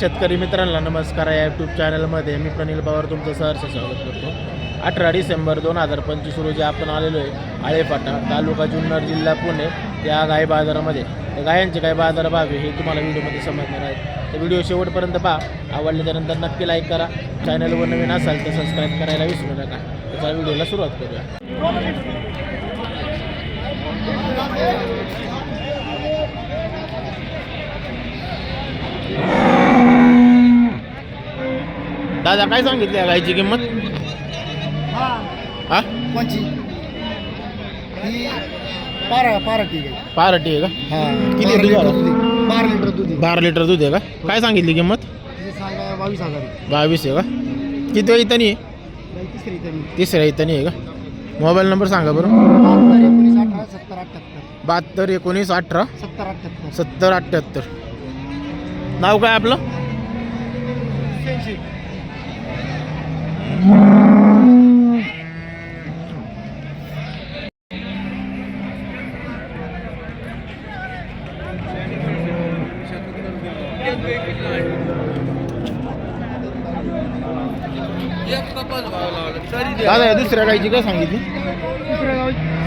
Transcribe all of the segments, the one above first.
शेतकरी मित्रांना नमस्कार. या यूट्यूब चॅनलमध्ये मी प्रनिल पवार तुमचं सहर्ष स्वागत करतो. अठरा डिसेंबर दोन हजार पंचवीस रोजी आपण आलेलो आहे आळेपाटा तालुका जुन्नर जिल्हा पुणे या गाय बाजारामध्ये. त्या गायांचे काय बाजार भाव हे तुम्हाला व्हिडिओमध्ये समजणार आहे तर व्हिडिओ शेवटपर्यंत पहा. आवडले त्यानंतर नक्की लाईक करा. चॅनलवर नवीन असाल तर सबस्क्राईब करायला विसरू नका. त्याच्या व्हिडिओला सुरुवात करूया. दादा काय सांगितली गायची किंमत? हा. कोणची? ही पारा पारा ठीक आहे. पारटी आहे का? हा. किती दूध आलं? बारा लिटर दूध आहे. बारा लिटर दूध आहे का? काय सांगितली किंमत? तिचे सांगा बावीस हजार आहे. बावीस आहे का? किती वेळ इथं? आहे बाई तिसरी तरी तिसऱ्या इथं आहे का? मोबाईल नंबर सांगा बरं. बहात्तर एकोणीस अठरा सत्तर अठ्ठ्याहत्तर बहात्तर एकोणीस अठरा सत्तर अठ्ठ्याहत्तर सत्तर अठ्ठ्याहत्तर नाव काय आपलं? दादा दुसऱ्या गायची काय सांगितली?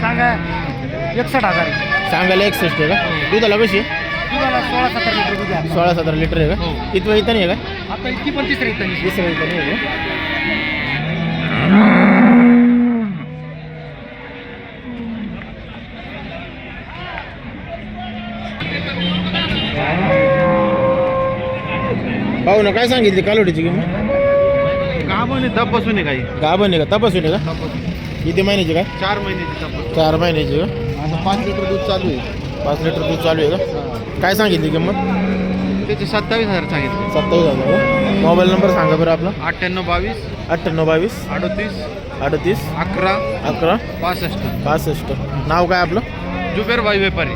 सांगा एकसठ हजार. सांगायला एकसष्ट आहे का? दुधाला कशी? दुधाला सोळा सत्तर लिटर दूध आहे. सोळा सतरा लिटर आहे का? किती वेळ इथं नाही आहे का? आता इतकी पण तिसरी तरी तिसऱ्या इथं नाही आहे का? पाहू ना काय सांगितली कालोडीची किंमत? का म्हणे तपासून आहे काही. गाभण आहे का? तपासून आहे का? किती महिन्याची काय? चार महिन्याची तपास चार महिन्याची का? आता पाच लिटर दूध चालू आहे. पाच लिटर दूध चालू आहे का? काय सांगितली किंमत? त्याचे सत्तावीस हजार सांगितले. सत्तावीस हजार का? मोबाईल नंबर सांगा बरं आपला. अठ्ठ्याण्णव बावीस. अठ्ठ्याण्णव बावीस. अडतीस. अडतीस. अकरा. अकरा. पासष्ट. पासष्ट. नाव काय आपलं? जुबेर बाई व्यापारी.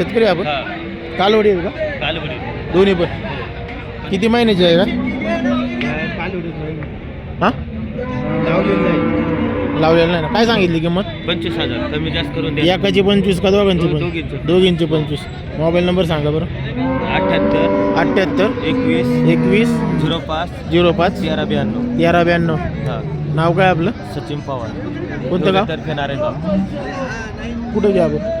शेतकरी आपण? हा. कालवडी आहे का? कालवडी. दोन्ही पण. किती महिन्याची आहे का? हा? लावलेलं नाही ना. काय सांगितली किंमत? पंचवीस हजार. कमी जास्त करून द्या. एकाची पंचवीस का दोघांची दो- पण? दोघींची. पंचवीस. मोबाईल नंबर सांगा बरं. अठ्ठ्याहत्तर अठ्ठ्याहत्तर एकवीस. एकवीस. झिरो पाच. झिरो पाच. तेरा ब्याण्णव. तेरा ब्याण्णव. हा. नाव काय आपलं? सचिन पवार. कोणतं गाव? तर्फे नारायणगाव कुठं घ्या आपण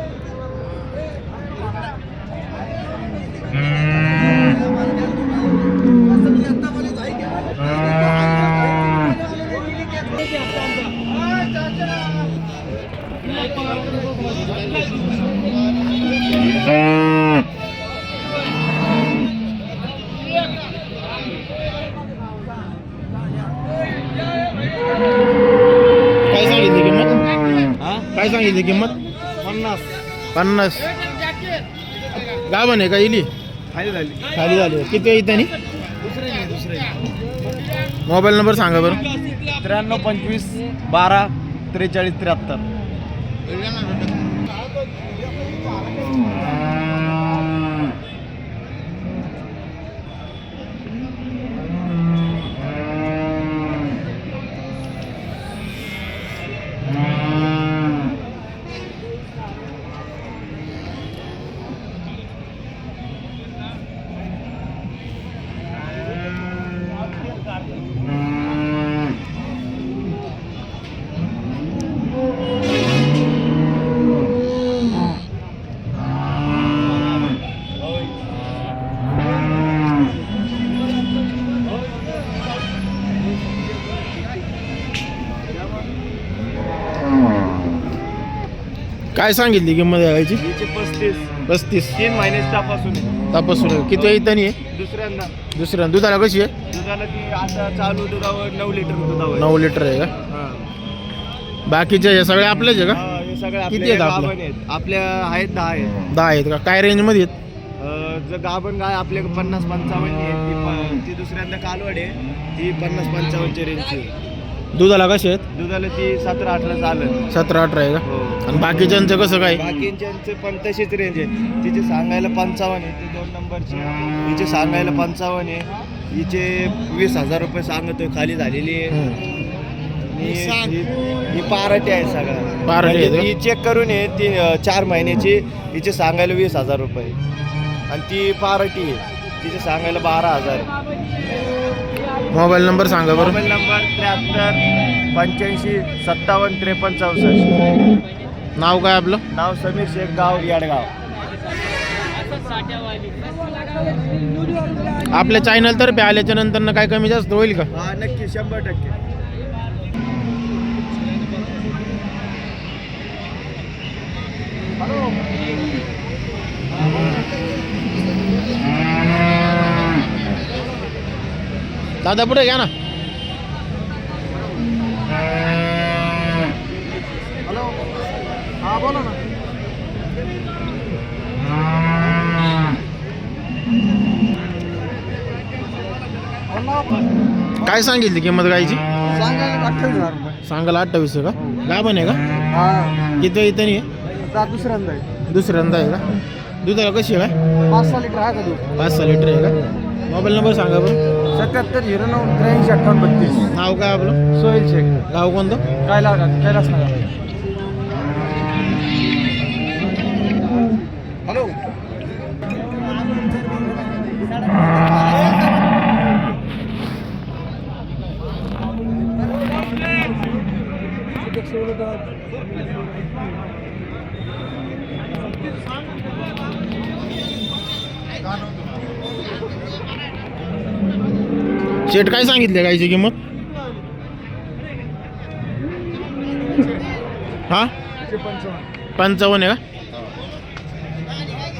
काय सांगितली किंमत? पन्नास. पन्नास. गाभण आहे का इली? खाली झाली खाली झाली. किती इथं नाही दुसरे नाही दुसरे मोबाईल नंबर सांगा बरं. त्र्याण्णव पंचवीस बारा त्रेचाळीस त्र्याहत्तर. काय सांगितली किंमत यायची पस्तीस. पस्तीस. तीन महिन्याची तपासून आहे. तपासून किती वेळ इथं नाही आहे दुसऱ्यांदा. दुसऱ्या दुधाला कशी आहे? दुधाला ती आता चालू दुधावर नऊ लिटर दुधावर नऊ लिटर आहे का? हा. बाकीचे हे सगळे आपलेच आहे का? हा, हे सगळे किती आपल्या आहेत आपल्या? गाभण आहेत. आपल्या आहेत दहा आहेत. दहा आहेत का? काय रेंजमध्ये आहेत? अं, जर गाभण गाय आपल्या पन्नास पंचावन्न आहे ती प- ती दुसऱ्यांदा कालवड आहे ती पन्नास पंचावन्नची रेंजची दुधाला कसे आहेत? दुधाला ती सतरा अठरा चालेल सतरा अठरा आहे का? हो. आणि बाकीच्यांचं कसं काय? बाकीच्यांचे पण तशीच रेंज आहे. तिचे सांगायला पंचावन्न आहे. ती दोन नंबरची. तिचे सांगायला पंचावन्न आहे. हिचे वीस हजार रुपये सांगतोय खाली झालेली आहे. हम्म. आणि ही- ही पाराटी आहे सगळं पाराटी आहे का? ही चेक करून आहे ती अं, चार महिन्याची हिचे सांगायला वीस हजार रुपये आणि ती पाराटी आहे. तिचे सांगायला बारा हजार आहे. मोबाईल नंबर सांगा बरं. मोबाईल नंबर त्र्याहत्तर पंच्याऐंशी सत्तावन्न त्रेपन्न चौसष्ट. नाव काय आपलं? नाव समीर शेख गाव याडगाव. आपल्या चॅनल तर्फे आल्याच्यानंतर काय कमी जास्त होईल का? हा नक्की शंभर टक्के. दादा पुढे घ्या ना. हॅलो. हा बोला ना. काय सांगितली किंमत गायची सांगायला अठ्ठावीस हजार रुपये. सांगायला अठ्ठावीस आहे का? आहे का? हा. किती इथं नाही आहे दुसऱ्यांदा आहे. दुसऱ्यांदा आहे का? दुधाला कशी आहे? काय पाच सहा लिटर आहे का दूध? पाच सहा लिटर आहे का? मोबाईल नंबर सांगा बरं. सत्याहत्तर झिरो नऊ त्र्याऐंशी अठ्ठावन्न बत्तीस. नाव काय आपलं? सोहेल शेख. गाव कोणतं? काय लागत कैलास नगर हॅलो. शेट काय सांगितले गायची किंमत? हा? पंचावन्न आहे का?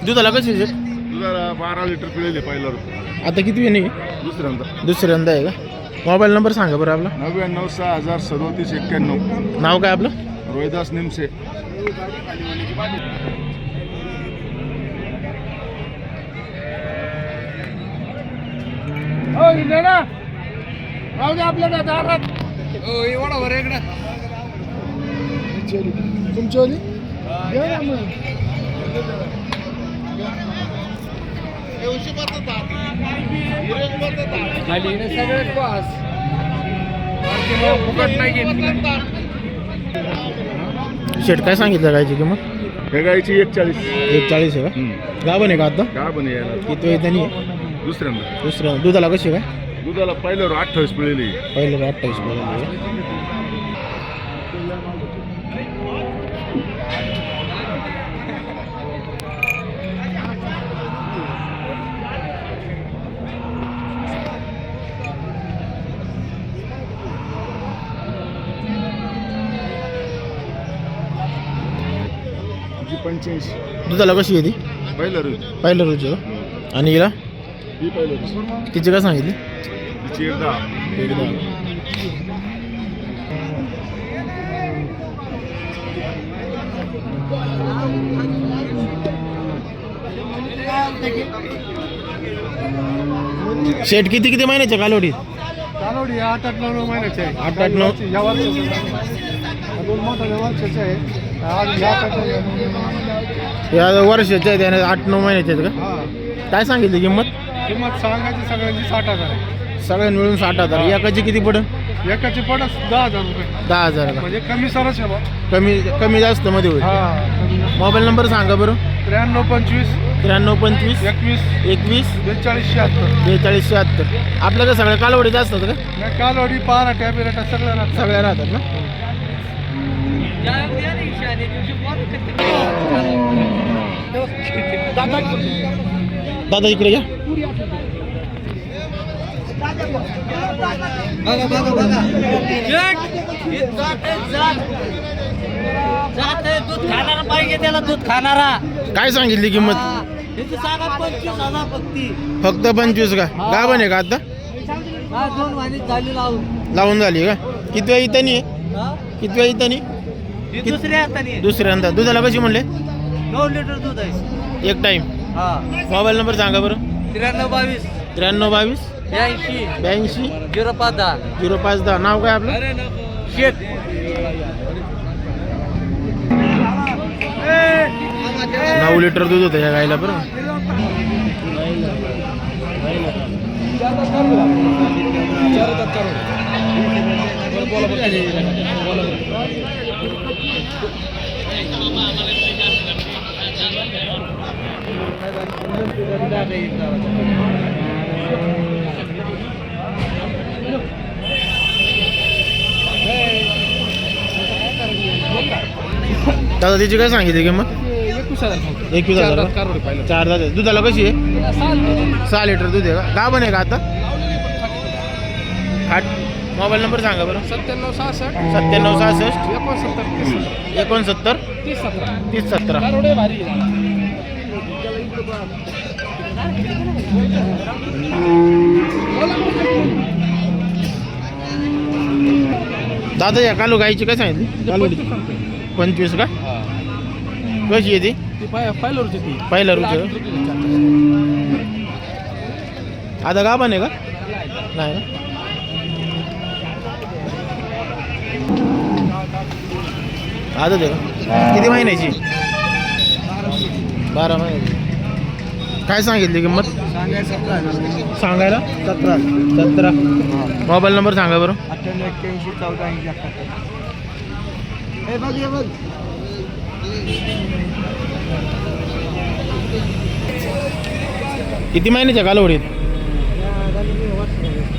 दुधाला कशी शेट दुधाला बारा लिटर पिळेले पहिला रुपये. आता किती नाही? दुसऱ्यांदा. दुसऱ्यांदा आहे का? मोबाईल नंबर सांगा बरं आपला. नव्याण्णव सहा हजार सदोतीस एक्क्याण्णव. नाव काय आपलं? रोहिदास निमसे. शेट काय सांगितलं गायची किंमत? हे गायची एकचाळीस. एक चाळीस आहे का? गाभण आहे का आता? का पण यायला किती वेळ त्यांनी? आहे दुसऱ्यांदा. दुसरं दुधाला कशी आहे? काय दुधाला पहिल्यावर अठ्ठावीस पिळेली पहिलं अठ्ठावीस जी पंच्याऐंशी दुधाला कशी आहे ती पहिलं रोज पहिलं रोज का? आणि हिला? ही पहिलं रोज तिची काय सांगितली? एकदा. शेट किती किती महिन्याच्या कालोडी? कालोडी आठ आठ नऊ नऊ महिन्याचे आहे. आठ आठ नऊ. या वर्षाचे. दोन मोठा या वर्षाचे आहे. या वर्षाचे वर्षाच्या आहेत आठ नऊ महिन्याच्या आहेत का? काय सांगितली किंमत? किंमत सांगायची सगळ्यांची साठ हजार आहे. सगळ्या मिळून साठ हजार. एकाची किती पडेल एकाची पडस दहा हजार रुपये. दहा हजार का म्हणजे कमी सरस आहे बा. कमी कमी जास्त मध्ये होईल. हा मोबाईल नंबर सांगा बरं. त्र्याण्णव पंचवीस त्र्याण्णव पंचवीस एकवीस एकवीस बेचाळीस शहात्तर. बेचाळीस शहात्तर. आपल्याकडे सगळ्या कालवडी जास्त असतात का? नाही कालवडी पारा टॅबलेटा सगळं राहतं सगळ्या राहतात ना? दादा इकडे या. दूध खाणारा पाहिजे त्याला दूध खाणारा. काय सांगितली किंमत? त्याची सांगा पंचवीस हजार फक्ती. फक्त पंचवीस का? गाभण आहे का आता? हा दोन झाली लावून. लावून झाली का? किती वेळा इथं नाही? हा? किती वेळा इथं नाही? ही दुसऱ्या हाताने दुसऱ्यांदा दुधाला कशी म्हणले? दोन लिटर दूध आहे. एक टाइम हा. मोबाईल नंबर सांगा बरं. त्र्याण्णव बावीस. त्र्याण्णव बावीस. ब्याऐंशी. ब्याऐंशी. झिरो पाच दहा. झिरो पाच दहा. नाव काय आपलं? शेख नऊ लिटर दूध होतं या गायला बरं. दादा तिची काय सांगितली किंमत? एकवीस हजार. का? चार दादा दुधाला कशी आहे? सहा लिटर दूध आहे. का? गाभण आहे का आता? आठ. मोबाईल नंबर सांगा बरं. सत्त्याण्णव सहासष्ट. सत्त्याण्णव सहासष्ट. एकोणसत्तर तीस एकोणसत्तर. तीस सतरा. तीस सतरा. भारी दादा या कालू गाईची काय सांगितली? कालवडी पंचवीस का? कशी आहे ती? ती पाय पाहिलं होती ती पहिला रुच आता गाभण आहे का? नाही ना? आता दे. किती महिन्याची? बारा महिन्याची. काय सांगितली किंमत? सांगायला? सतरा. सतरा. मोबाईल नंबर सांगा बरं. अठ्ठ्याण्णव एक्क्याऐंशी चौदा ऐंशी अठ्ठ्याहत्तर किती महिन्याच्या कालावडीत?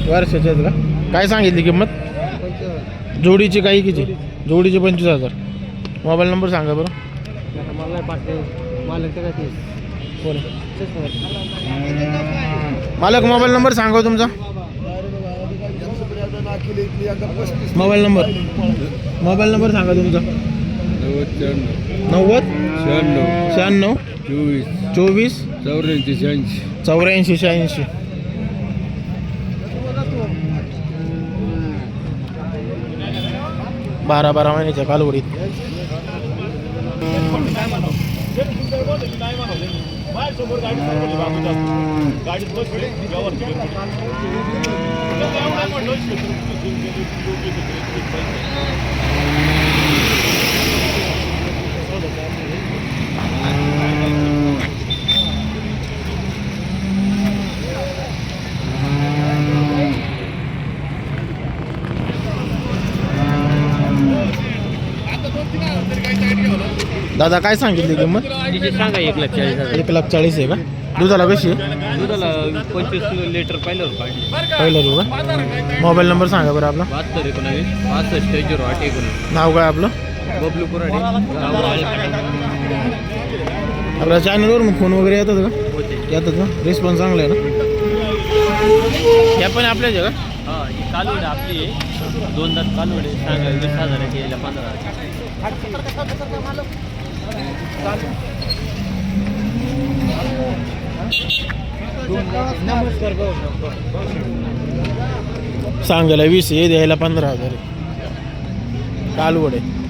वर्षाच्या का? काय सांगितली किंमत? जोडीची काही किती? जोडीची. पंचवीस हजार. मोबाईल नंबर सांगा बरं. कोण? आहे? मालक मोबाईल नंबर सांगा हो तुमचा. Mobile number. मोबाईल नंबर सांगा तुमचा. नव्वद. शहाण्णव. शहाण्णव चोवीस. चोवीस चौऱ्याऐंशी शहाऐंशी चौऱ्याऐंशी शहाऐंशी. बारा बारा महिन्याच्या कालवडीत. काय समोर गाडी सरकली बाजूला? गाडी बसली यावर एवढा म्हणलं दादा काय सांगितली किंमत? तिचे सांगा एक लाख चाळीस हजार. एक लाख चाळीस आहे का? दुधाला कशी आहे? दुधाला पंचवीस लिटर पाहिलं पहिलं रू का? मोबाईल नंबर सांगा बरं आपला. बहात्तर एकोणावीस पासष्ट झिरो आठ एकोणीस नाव काय आपलं? बबलू कुराडे गाव आळेपाटा. आपल्या चॅनलवर मग फोन वगैरे येतात का? होते. येतात का रिस्पॉन्स चांगला आहे ना? या पण आपल्याच आहे का? हा ही कालवड आपली आहे. दोन दात कालवड आहे सांगा वीस हजाराची यायला पंधरा हजार सांगायला वीस हे द्यायला पंधरा हजार. आहे कालवड आहे.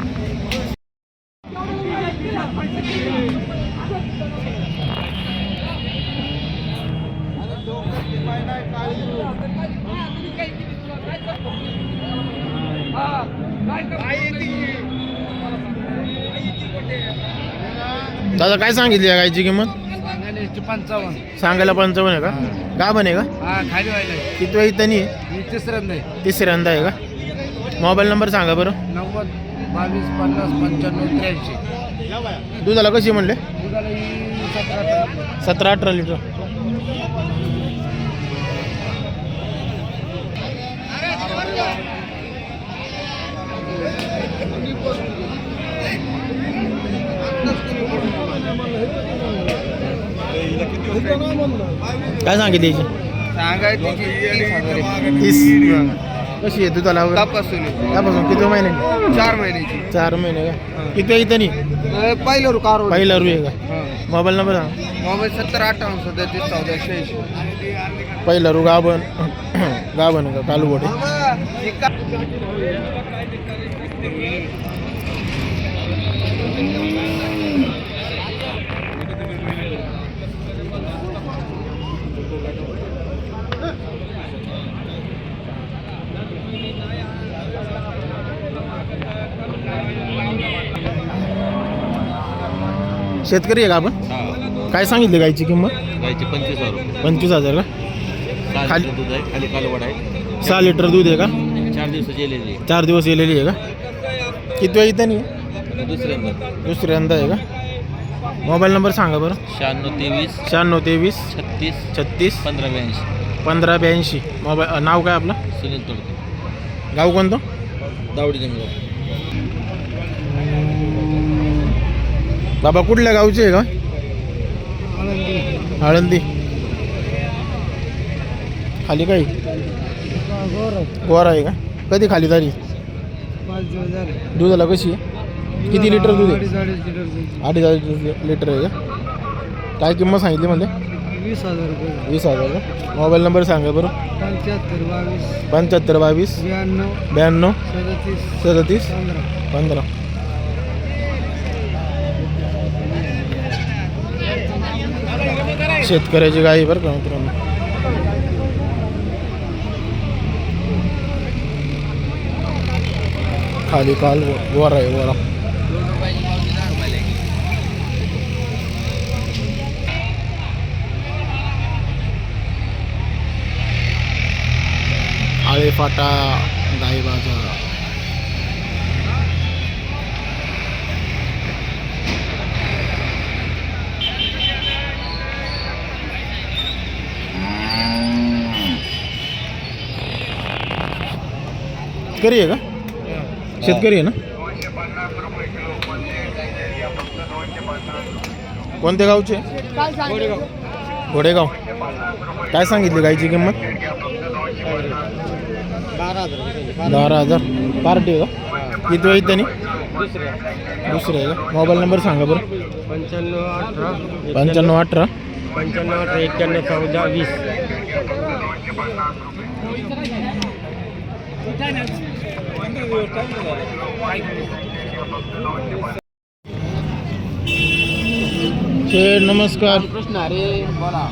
दादा काय सांगितली या गायची किंमत? पंचावन्न. सांगायला पंचावन्न आहे का? गाभण आहे का? हा खाली व्हायला किती वेळी त्यांनी तिसऱ्यांदा आहे. तिसऱ्यांदा आहे का? मोबाईल नंबर सांगा बरं. नव्वद बावीस पन्नास पंच्याण्णव त्र्याऐंशी. दुधाला कशी म्हणले? दुधाला ही सतरा सतरा अठरा लिटर. काय सांगितली तीस. कशी आहे? दुधाला वगैरे? तपासून त्यापासून किती महिने? चार महिन्याची. चार महिने का? किती आहे इथं पहिलं कार पहिला रू आहे का? मोबाईल नंबर सांग. मोबाईल सत्तर अठ्ठावन्न सदतीस चौदा शहाऐंशी. पहिला रू गाभण. गाभण का? कालवड शेतकरी आहे का आपण? काय सांगितले गायची किंमत? गायचे पंचवीस हजार रुपये. पंचवीस हजार का? सहा खाली- लिटर दूध आहे खाली कालवड आहे. सहा लिटर दूध आहे का? चार दिवस गेलेली चार दिवस येलेली आहे का? किती वेळ इथं नाही? आहे दुसऱ्यांदा. दुसऱ्यांदा आहे का? मोबाईल नंबर सांगा बरं. शहाण्णव तेवीस शहाण्णव तेवीस छत्तीस छत्तीस पंधरा ब्याऐंशी. पंधरा ब्याऐंशी. मोबाईल नाव काय आपलं? सुनील तोडके. गाव कोणतं? दावडी जंगल. बाबा कुठल्या गावचे आहे का? आळंदी. खाली काही? गोर आहे. का? कधी खाली झाली? दुधाला कशी आहे? किती लिटर दूध आहे? अडीच अडीच लिटर आहे का? काय किंमत सांगितली म्हणजे वीस हजार रुपये. वीस हजार का? मोबाईल नंबर सांगा बरं. पंच्याहत्तर बावीस. पंच्याहत्तर बावीस. ब्याण्णव. ब्याण्णव. सदतीस. सदतीस. पंधरा पंधरा शेतकऱ्याची गाई बरं का मित्रांनो? खाली काल वर आहे वर. आळे फाटा गाई बाजार. शेतकरी आहे का? शेतकरी आहे ना? कोणत्या गावचे? घोडेगाव. काय सांगितली गायची किंमत? बारा हजार. पार्टी आहे का? किती वेळ त्यांनी? दुसरं आहे का? मोबाईल नंबर सांगा बरं. पंच्याण्णव अठरा पंच्याण्णव अठरा. पंच्याण्णव अठरा एक्क्याण्णव चौदा वीस. नमस्कार. कृष्ण अरे बोला.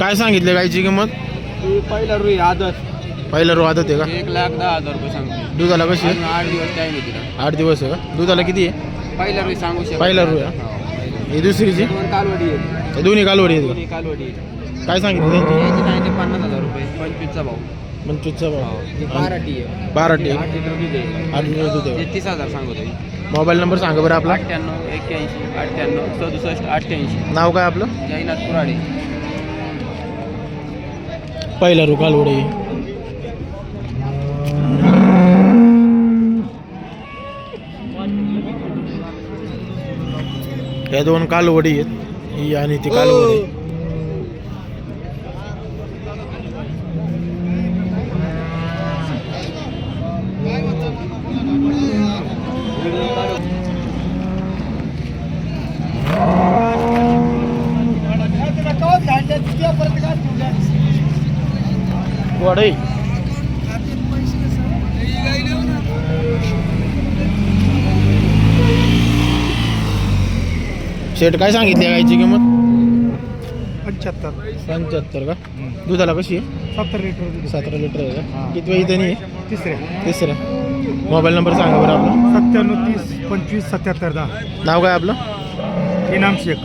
काय सांगितले गायची किंमत? पहिला रुई आदत. पहिला रो आदत आहे का? एक लाख दहा हजार रुपये सांगतो. दुधाला कशी आहे? आठ दिवस टाईम आहे तिला. आठ दिवस आहे का? दुधाला किती आहे? पहिला रुई सांगू शकतो पहिला रुई, हा? हो, दुसरीची? कालवडी आहे हे दोन्ही कालवडी आहेत कालवडी आहे. का काय सांगितले पन्नास हजार रुपये पंचवीसचा भाऊ पंचवीसचा भाव ती बाराटी आहे. बाराटी. आठ लिटर दूध आहे. आठ लिटर दूध आहे. ते तीस हजार सांगतो मोबाईल नंबर सांगा बरं आपला. अठ्ठ्याण्णव एक्क्याऐंशी अठ्ठ्याण्णव सदुसष्ट अठ्ठ्याऐंशी. नाव काय आपलं? जयनाथ कुराडे पहिला रो कालवडी या दोन कालवडी आहेत. ही आणि ती कालवडी. वडई शेट काय सांगितली गायची किंमत? पंच्याहत्तर. पंच्याहत्तर का? दुधाला कशी आहे? सत्तर लिटर सतरा लिटर आहे का? किती वेळी त्यांनी तिसऱ्या. तिसऱ्या. मोबाईल नंबर सांगा बरं आपला. सत्त्याण्णव तीस पंचवीस सत्याहत्तर दहा. नाव काय आपलं? इनाम शेख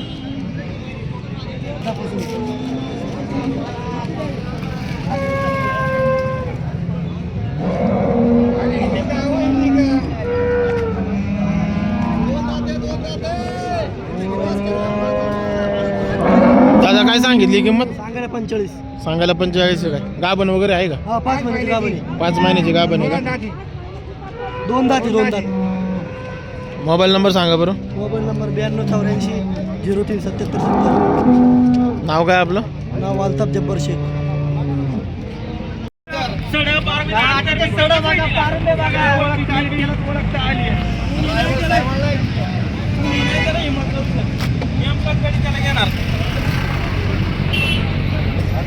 दादा काय सांगितली किंमत? सांगायला पंचेचाळीस. सांगायला पंचेचाळीस आहे काय? गाभण वगैरे आहे का? हा पाच महिन्याची गाभणी पाच महिन्याची गाभण आहे का? दोन दाती दोन दात. मोबाईल नंबर सांगा बरं. मोबाईल नंबर ब्याण्णव चौऱ्याऐंशी झिरो तीन सत्याहत्तर सत्तर. नाव काय आपलं? नाव अल्ताफ जब्बर शेख.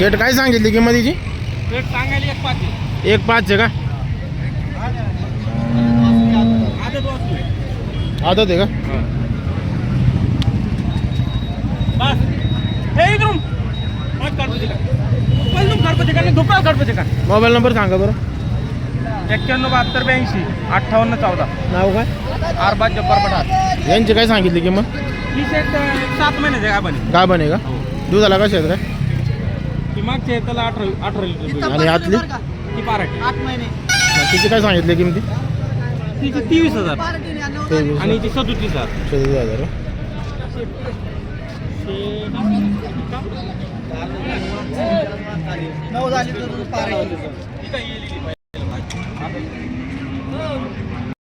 शेट काय सांगितली किंमत तिची रेट सांगायला एक पाच एक पाच आहे का? आदत आहे का? बस. हे इकडून. पाच काढतो तिला पहिले काढतो तिका नाही दुपार काढतो तिका मोबाईल नंबर सांगा बरं. एक्क्याण्णव बहात्तर ब्याऐंशी अठ्ठावन्न चौदा. नाव काय? आरबाज जब्बार पठार. यांची काय सांगितली किंमत? ही शेत सात महिन्याचे काय बने बने का? दुधाला कशा आहेत काय ती मागच्या त्याला अठरा अठरा लिटर. आणि आतली? ती पाराटी आठ महिने. तिची काय सांगितली किमती? तिची तेवीस हजार. तेवीस आणि ती सदोतीस हजार. सदतीस हजार नऊ झाली तर